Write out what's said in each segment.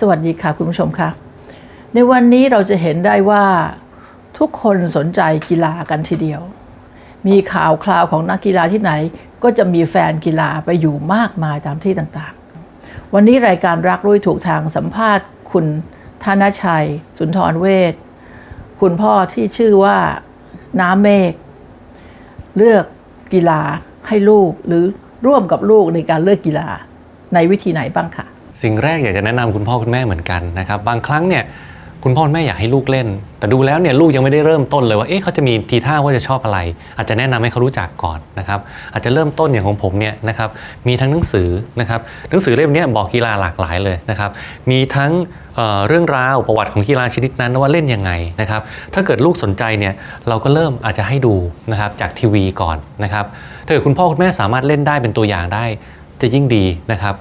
สวัสดีค่ะคุณผู้ชมค่ะ ในวันนี้เราจะเห็นได้ว่าทุกคนสนใจกีฬากันทีเดียว มีข่าวคราวของนักกีฬาที่ไหน ก็จะมีแฟนกีฬาไปอยู่มากมายตามที่ต่างๆ วันนี้รายการรักรุ่ยถูกทางสัมภาษณ์ คุณธนชัย สุนทรเวชคุณพ่อที่ชื่อว่าน้ำเมฆเลือกกีฬาให้ลูกหรือร่วมกับลูกในการเลือกกีฬาในวิธีไหนบ้างคะ สิ่งแรกอยากจะแนะนำคุณพ่อคุณแม่เหมือนกันนะครับบางครั้งเนี่ยคุณพ่อคุณแม่อยากให้ลูกเล่น แต่ดูแล้วเนี่ยลูกยังไม่ได้เริ่มต้นเลยว่าเอ๊ะเขาจะมีทีท่าว่าจะชอบอะไร อาจจะแนะนำให้เขารู้จักก่อนนะครับอาจจะเริ่มต้นอย่างของผมเนี่ยนะครับมีทั้งหนังสือนะครับหนังสือเล่มนี้บอกกีฬาหลากหลายเลยนะครับมีทั้งเเรื่องราวประวัติของกีฬาชนิดนั้นว่าเล่นยังไงนะครับถ้าเกิดลูกสนใจเนี่ยเราก็เริ่มอาจจะให้ดูนะครับจากทีวีก่อนนะครับถ้าเกิดคุณพ่อคุณแม่สามารถเล่นได้เป็นตัวอย่างได้จะยิ่งดีนะครับ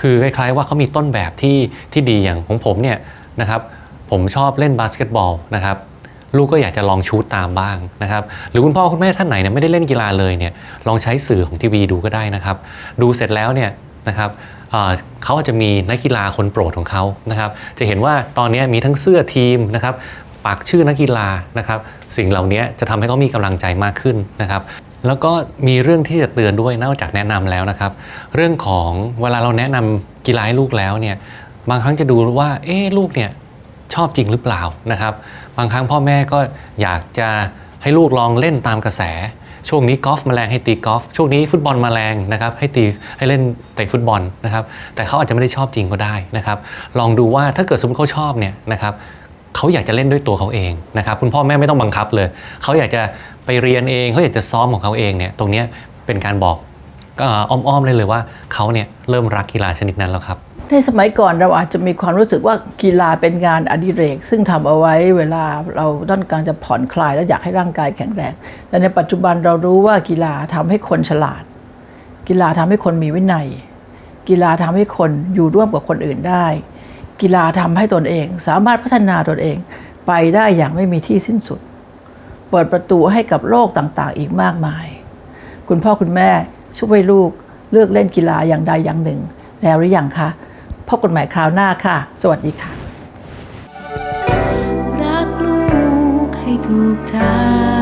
คือคล้ายๆว่าเขามีต้นแบบที่ที่ดีอย่างของผมเนี่ยนะครับผมชอบเล่นบาสเกตบอลนะครับลูกก็อยากจะลองชูตตามบ้างนะครับหรือคุณพ่อคุณแม่ท่านไหนเนี่ยไม่ได้เล่นกีฬาเลยเนี่ยลองใช้สื่อของทีวีดูก็ได้นะครับ ดูเสร็จแล้วเนี่ยนะครับเขาอาจจะมีนักกีฬาคนโปรดของเขานะครับ จะเห็นว่าตอนนี้มีทั้งเสื้อทีมนะครับปักชื่อนักกีฬานะครับ สิ่งเหล่านี้จะทำให้เขามีกำลังใจมากขึ้นนะครับ แล้วก็มีเรื่องที่จะเตือนด้วยนอกจากแนะนำแล้วนะครับ เรื่องของเวลาเราแนะนำกีฬาให้ลูกแล้วเนี่ยบางครั้งจะดูว่าเอ๊ลูกเนี่ยชอบจริงหรือเปล่านะครับ บางครั้งพ่อแม่ก็อยากจะให้ลูกลองเล่นตามกระแส ช่วงนี้กอล์ฟมาแรงให้ตีกอล์ฟช่วงนี้ฟุตบอลมาแรงนะครับให้ตีให้เล่นเตะฟุตบอลนะครับแต่เขาอาจจะไม่ได้ชอบจริงก็ได้นะครับ ลองดูว่าถ้าเกิดสมมติเขาชอบเนี่ยนะครับ เขาอยากจะเล่นด้วยตัวเขาเองนะครับคุณพ่อแม่ไม่ต้องบังคับเลย เขาอยากจะไปเรียนเอง เขาอยากจะซ้อมของเขาเองเนี่ยตรงนี้เป็นการบอกอ้อมๆเลยเลยว่าเขาเนี่ยเริ่มรักกีฬาชนิดนั้นแล้วครับในสมัยก่อนเราอาจจะมีความรู้สึกว่ากีฬาเป็นงานอดิเรก ซึ่งทำเอาไว้เวลาเราต้องการจะผ่อนคลายและอยากให้ร่างกายแข็งแรง แต่ในปัจจุบันเรารู้ว่ากีฬาทำให้คนฉลาด กีฬาทำให้คนมีวินัย กีฬาทำให้คนอยู่ร่วมกับคนอื่นได้ กีฬาทำให้ตนเอง สามารถพัฒนาตนเองไปได้อย่างไม่มีที่สิ้นสุด เปิดประตูให้กับโลกต่างๆ อีกมากมาย คุณพ่อคุณแม่ช่วยลูกเลือกเล่นกีฬาอย่างใดอย่างหนึ่ง แล้วหรือยังคะพบกันใหม่คราวหน้าค่ะ สวัสดีค่ะรักลูกให้ถูกทาง